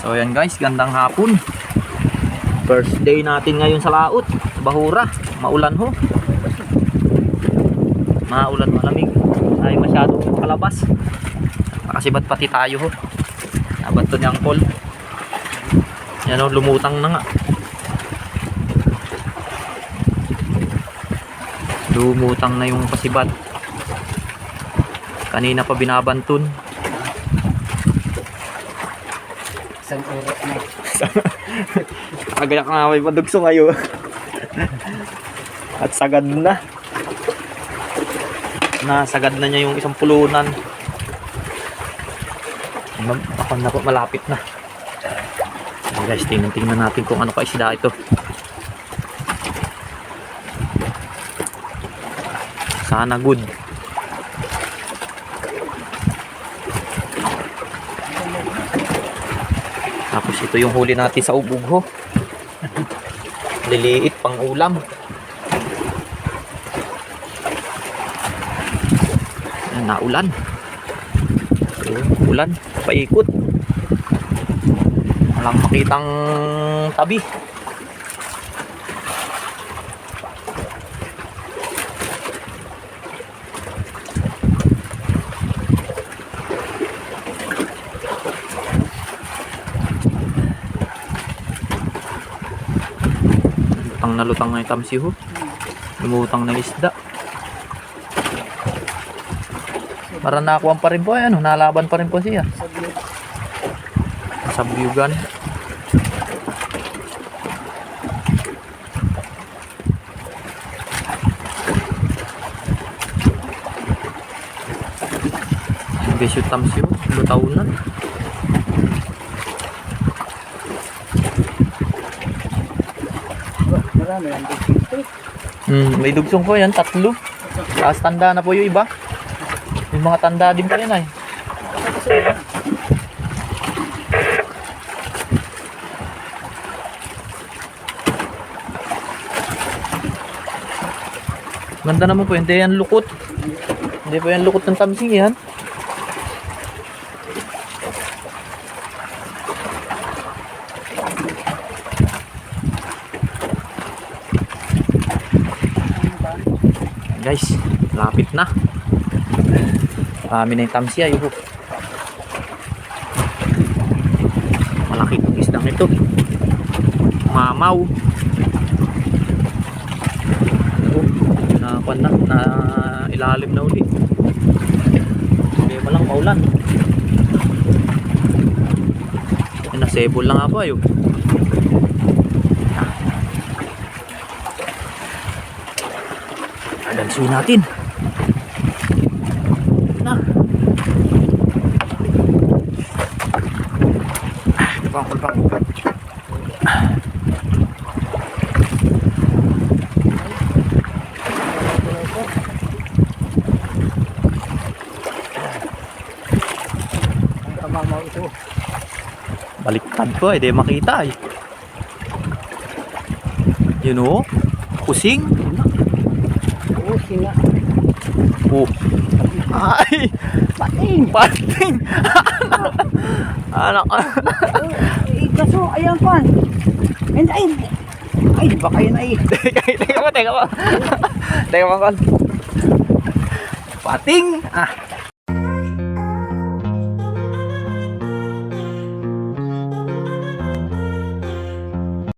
So ayan guys, gandang hapon. First day natin ngayon sa laot. Bahura, maulan ho. Maulan malamig. Ay masyadong palabas. Nakasibat pati tayo ho. Nabat to niyang call. Yan o, lumutang na nga. Lumutang na yung pasibat. Kanina pa binabantun. Isang oras na. Agayak nga may padugso ngayon. At sagad na. Nasagad na niya yung isang pulunan. Ma- Ako na po, malapit na. Okay guys, tingnan, tingnan natin kung ano ka isda ito. Sana good. Tapos ito yung huli natin sa ubog ho. Liliit pang ulam. Naulan. Ulan. Paikot. Walang makitang tabi. Lutang na lutang na yung tamsi ho. Lumutang na isda. Para pa rin po yan. oh. Nalaban pa rin po siya. Sa biyugan. Yung tamsi ho. Lutaw na. Marami ang. Hmm, may dugsong po yan, tatlo. Tapos tanda na po yung iba. Yung mga tanda din pa yan ay. Ganda naman po, hindi yan lukot. Hindi po yan lukot ng tamsing yan. Guys, lapit na. Marami na yung tamsi ay. oh. Malaki itong isdang ito. Mamaw. Oh, na, kwan na, na ilalim na uli. Mo lang maulan. Nasebol lang nga ba Adansuin natin. Na. Ah, kulpang, kulpang, kulpang. Ito. Baliktad ko, eh, di makita eh. Yun o. Kusing. Oh. Ay! Pating! Pating! Anak ka. Eh, kaso, ayan pa. And ay, ay, di ba kayo na eh. teka, teka mo, teka mo. teka mo, kon. Pating! Ah.